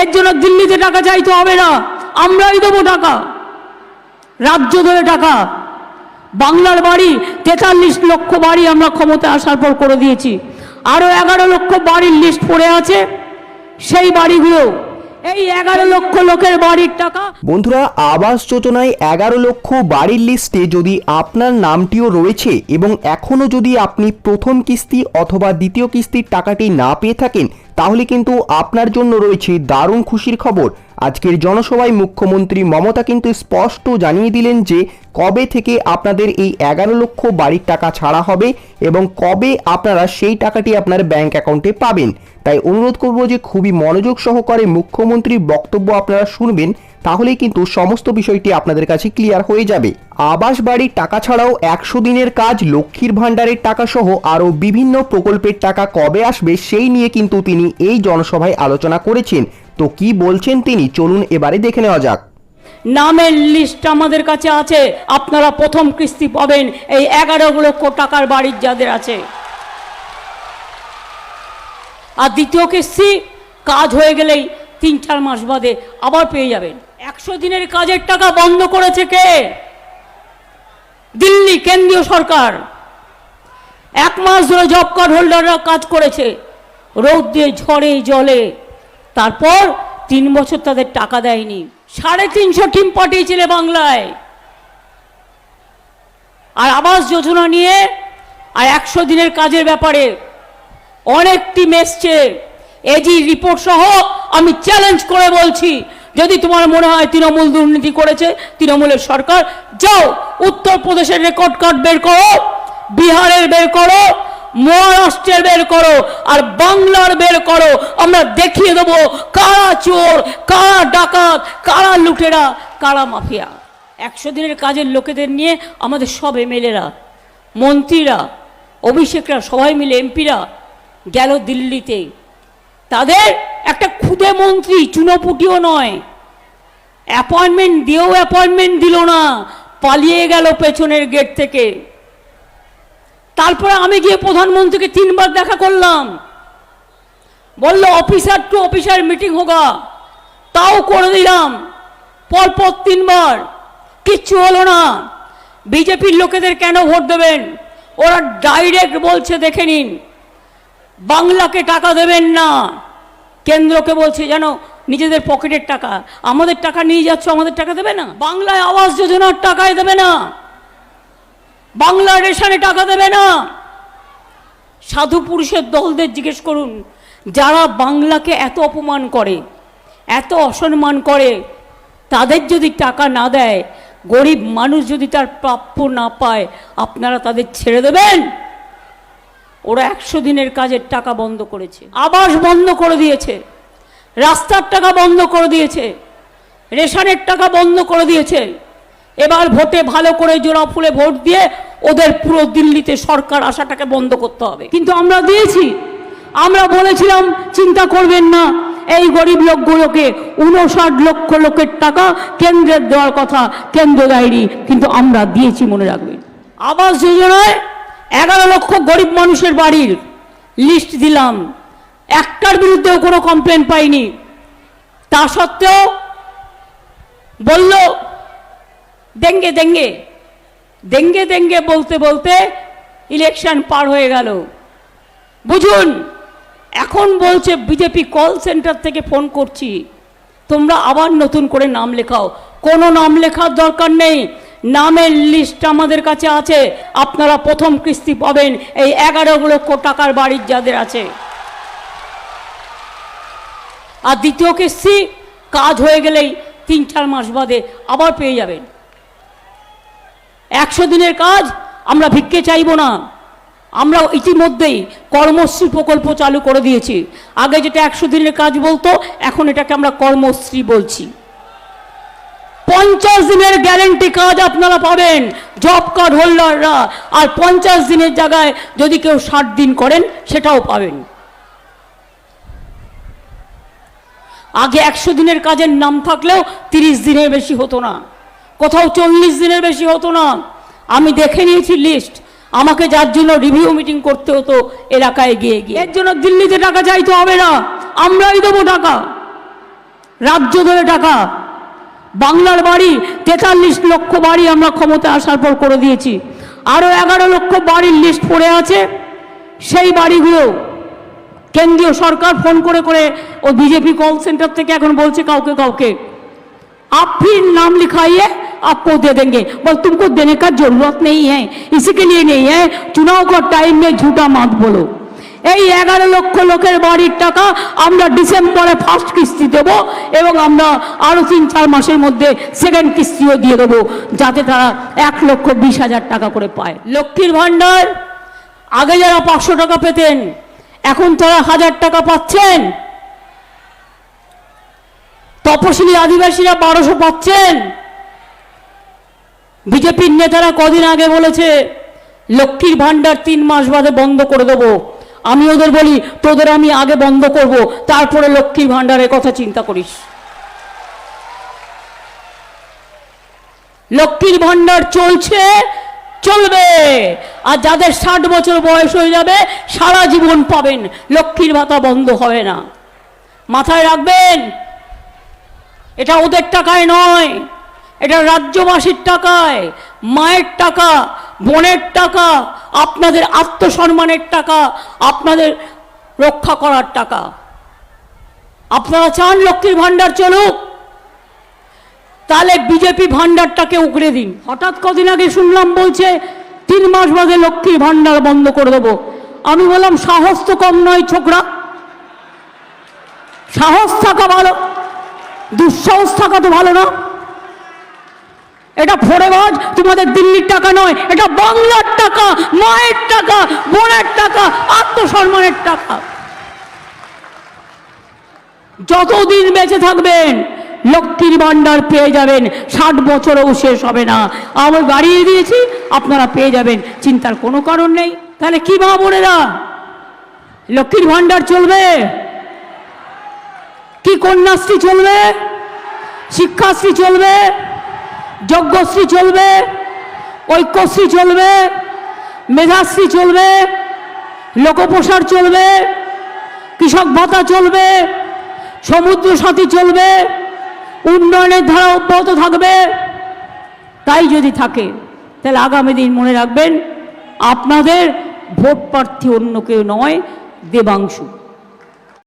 এর জন্য দিল্লিতে টাকা চাইতে হবে না। আমরাই দেবো টাকা। রাজ্য ধরে টাকা। বাংলার বাড়ি, তেতাল্লিশ লক্ষ বাড়ি আমরা ক্ষমতা আসার পর করে দিয়েছি। আরও এগারো লক্ষ বাড়ির লিস্ট পড়ে আছে। সেই বাড়িগুলো, এই এগারো লক্ষ লোকের বাড়ির টাকা। বন্ধুরা, আবাস যোজনায় এগারো লক্ষ বাড়ির লিস্টে যদি আপনার নামটিও রয়েছে এবং এখনও যদি আপনি প্রথম কিস্তি অথবা দ্বিতীয় কিস্তির টাকাটি না পেয়ে থাকেন তাহলে কিন্তু আপনার জন্য রয়েছে দারুণ খুশির খবর। আজকের জনসভায় মুখ্যমন্ত্রী মমতা কিন্তু স্পষ্ট জানিয়ে দিলেন যে, কবে থেকে আপনাদের এই এগারো লক্ষ বাড়ির টাকা ছাড়া হবে এবং কবে আপনারা সেই টাকাটি আপনার ব্যাংক অ্যাকাউন্টে পাবেন। তাই অনুরোধ করব যে, খুবই মনোযোগ সহকারে মুখ্যমন্ত্রীর বক্তব্য আপনারা শুনবেন। তাহলেই কিন্তু সমস্ত বিষয়টি আপনাদের কাছে ক্লিয়ার হয়ে যাবে। আবাস বাড়ির টাকা ছাড়াও একশো দিনের কাজ, লক্ষ্মীর ভাণ্ডারের টাকা সহ আরও বিভিন্ন প্রকল্পের টাকা কবে আসবে সেই নিয়ে কিন্তু তিনি এই জনসভায় আলোচনা করেছেন। তো কি বলছেন তিনি? চলুন এবারে দেখে নেওয়া যাক। নামের লিস্ট আমাদের কাছে আছে। আপনারা প্রথম কিস্তি পাবেন এই এগারো লক্ষ টাকার বাড়ির যাদের আছে। আর দ্বিতীয় কিস্তি, কাজ হয়ে গেলেই তিন চার মাস বাদে আবার পেয়ে যাবেন। একশো দিনের কাজের টাকা বন্ধ করেছে কে? দিল্লি কেন্দ্রীয় সরকার। এক মাস ধরে জব কার্ড হোল্ডাররা কাজ করেছে রৌদ্রে ঝড়ে, জলে। তারপর তিন বছর তাদের টাকা দেয়নি। সাড়ে তিনশো টিম পাঠিয়েছিলে বাংলায়। আর আবাস যোজনা নিয়ে আর একশো দিনের কাজের ব্যাপারে অনেক টিম এসছে। এজি রিপোর্ট সহ আমি চ্যালেঞ্জ করে বলছি যদি তোমার মনে হয় তৃণমূল দুর্নীতি করেছে, তৃণমূলের সরকার, যাও, উত্তরপ্রদেশের রেকর্ড কার্ড বের করো, বিহারের বের করো, মহারাষ্ট্রের বের করো, আর বাংলার বের করো। আমরা দেখিয়ে দেবো কারা চোর, কারা ডাকাত, কারা লুটেরা, কারা মাফিয়া। একশো দিনের কাজের লোকেদের নিয়ে আমাদের সব এমএলএরা, মন্ত্রীরা, অভিষেকরা, সবাই মিলে এমপিরা গেল দিল্লিতে। তাদের একটা খুদে মন্ত্রী, চুনোপুটিও নয়। অ্যাপয়েন্টমেন্ট দিয়েও অ্যাপয়েন্টমেন্ট দিল না। পালিয়ে গেল পেছনের গেট থেকে। তারপরে আমি গিয়ে প্রধানমন্ত্রীকে তিনবার দেখা করলাম। বলল অফিসার টু অফিসার মিটিং হোগা। তাও করে দিলাম। পরপর তিনবার। কিচ্ছু হলো না। বিজেপির লোকেদের কেন ভোট দেবেন? ওরা ডাইরেক্ট বলছে, দেখে নিন। বাংলাকে টাকা দেবেন না। কেন্দ্রকে বলছে যেন নিজেদের পকেটের টাকা। আমাদের টাকা নিয়ে যাচ্ছ, আমাদের টাকা দেবে না। বাংলায় আবাস যোজনার টাকায় দেবে না। বাংলা রেশনে টাকা দেবে না। সাধু পুরুষের দলদের জিজ্ঞেস করুন, যারা বাংলাকে এত অপমান করে, এত অসম্মান করে, তাদের যদি টাকা না দেয়, গরিব মানুষ যদি তার প্রাপ্য না পায়, আপনারা তাদের ছেড়ে দেবেন? ওরা একশো দিনের কাজের টাকা বন্ধ করেছে। আবাস বন্ধ করে দিয়েছে। রাস্তার টাকা বন্ধ করে দিয়েছে, রেশনের টাকা বন্ধ করে দিয়েছে। এবার ভোটে ভালো করে জোড়া ফুলে ভোট দিয়ে ওদের পুরো দিল্লিতে সরকার আসাটাকে বন্ধ করতে হবে। কিন্তু আমরা দিয়েছি। আমরা বলেছিলাম, চিন্তা করবেন না, এই গরিব লোকগুলোকে উনষাট লক্ষ লোকের টাকা কেন্দ্রের দেওয়ার কথা, কেন্দ্র দেয়নি, কিন্তু আমরা দিয়েছি মনে রাখবেন। আবাস যোজনায় এগারো লক্ষ গরিব মানুষের বাড়ির লিস্ট দিলাম। একটার বিরুদ্ধেও কোনো কমপ্লেন পাইনি। তা সত্ত্বেও বলল, দেঙ্গে দেঙ্গে দেঙ্গে দেঙ্গে বলতে বলতে ইলেকশন পার হয়ে গেল। বুঝুন, এখন বলছে বিজেপি কল সেন্টার থেকে ফোন করছি। তোমরা আবার নতুন করে নাম লেখাও। কোনো নাম লেখার দরকার নেই। নামের লিস্ট আমাদের কাছে আছে। আপনারা প্রথম কিস্তি পাবেন। এই এগারো লক্ষ টাকার বাড়ির যাদের আছে। আর দ্বিতীয় কিস্তি কাজ হয়ে গেলেই তিন চার মাস বাদে আবার পেয়ে যাবেন। একশো দিনের কাজ আমরা ভিক্ষে চাইব না। আমরা ইতিমধ্যেই কর্মশ্রী প্রকল্প চালু করে দিয়েছি। আগে যেটা একশো দিনের কাজ বলতো, এখন এটাকে আমরা কর্মশ্রী বলছি। পঞ্চাশ দিনের গ্যারেন্টি কাজ আপনারা পাবেন, জব কার্ড হোল্ডাররা। আর পঞ্চাশ দিনের জায়গায় যদি কেউ ষাট দিন করেন, সেটাও পাবেন। আগে একশো দিনের কাজের নাম থাকলেও তিরিশ দিনের বেশি হতো না। কোথাও চল্লিশ দিনের বেশি হতো না। আমি দেখে নিয়েছি লিস্ট আমাকে যার জন্য রিভিউ মিটিং করতে হতো, এলাকায় গিয়ে গিয়ে। এর জন্য দিল্লিতে টাকা চাইতে হবে না। আমরাই দেবো টাকা। রাজ্য ধরে টাকা। বাংলার বাড়ি, তেতাল্লিশ লক্ষ বাড়ি আমরা ক্ষমতা আসার পর করে দিয়েছি। আরও এগারো লক্ষ বাড়ির লিস্ট পড়ে আছে। সেই বাড়িগুলো কেন্দ্রীয় সরকার ফোন করে করে ও বিজেপি কল সেন্টার থেকে এখন বলছে কাউকে কাউকে आप फिर नाम लिखाइए आपको दे देंगे बस तुमको देने का जरूरत नहीं है इसी के लिए नहीं है चुनाव का टाइम में झूठा मत बोलो এই এগারো লক্ষ লোকের বাড়ির টাকা আমরা ডিসেম্বরে ফার্স্ট কিস্তি দেব এবং আমরা আরও তিন চার মাসের মধ্যে সেকেন্ড কিস্তিও দিয়ে দেবো যাতে তারা এক লক্ষ বিশ হাজার টাকা করে পায় লক্ষ্মীর ভাণ্ডার আগে যারা পাঁচশো টাকা পেতেন এখন তারা হাজার টাকা পাচ্ছেন। তপশিলি আদিবাসীরা বারোশো পাচ্ছেন। বিজেপির নেতারা কদিন আগে বলেছে, লক্ষ্মীর ভাণ্ডার তিন মাস বাদে বন্ধ করে দেবো। আমি ওদের বলি, তোদের আমি আগে বন্ধ করব, তারপরে লক্ষ্মীর ভাণ্ডারের কথা চিন্তা করিস। লক্ষ্মীর ভাণ্ডার চলছে, চলবে। আর যাদের ষাট বছর বয়স হয়ে যাবে, সারা জীবন পাবেন। লক্ষ্মীর ভাতা বন্ধ হবে না। মাথায় রাখবেন, এটা ওদের টাকায় নয়, এটা রাজ্যবাসীর টাকায়, মায়ের টাকা, বোনের টাকা, আপনাদের আত্মসম্মানের টাকা, আপনাদের রক্ষা করার টাকা। আপনারা চান লক্ষ্মীর ভাণ্ডার চলুক, তাহলে বিজেপি ভাণ্ডারটাকে উগড়ে দিন। হঠাৎ কদিন আগে শুনলাম বলছে তিন মাস বাদে লক্ষ্মীর ভাণ্ডার বন্ধ করে দেবো। আমি বললাম, সাহস তো কম নয় ছোকরা। সাহস থাকা ভালো, দুঃসাহস থাকা তো ভালো না। এটা ফোরেবাজ, তোমাদের দিল্লির টাকা নয়, এটা বাংলার টাকা, মায়ের টাকা, বোনের টাকা, আত্মসম্মানের টাকা। যতদিন বেঁচে থাকবেন লক্ষ্মীর ভাণ্ডার পেয়ে যাবেন। ষাট বছরও শেষ হবে না। আমি বাড়িয়ে দিয়েছি, আপনারা পেয়ে যাবেন। চিন্তার কোনো কারণ নেই। তাহলে কি মা বোনেরা? লক্ষ্মীর ভাণ্ডার চলবে? কি কন্যাশ্রী চলবে? শিক্ষাশ্রী চলবে? যজ্ঞশ্রী চলবে? ঐক্যশ্রী চলবে? মেধাশ্রী চলবে? লোকপ্রসার চলবে? কৃষক ভাতা চলবে? সমুদ্র সাথী চলবে? উন্নয়নের ধারা অব্যাহত থাকবে। তাই যদি থাকে, তাহলে আগামী দিন মনে রাখবেন, আপনাদের ভোট প্রার্থী অন্য কেউ নয়, দেবাংশু।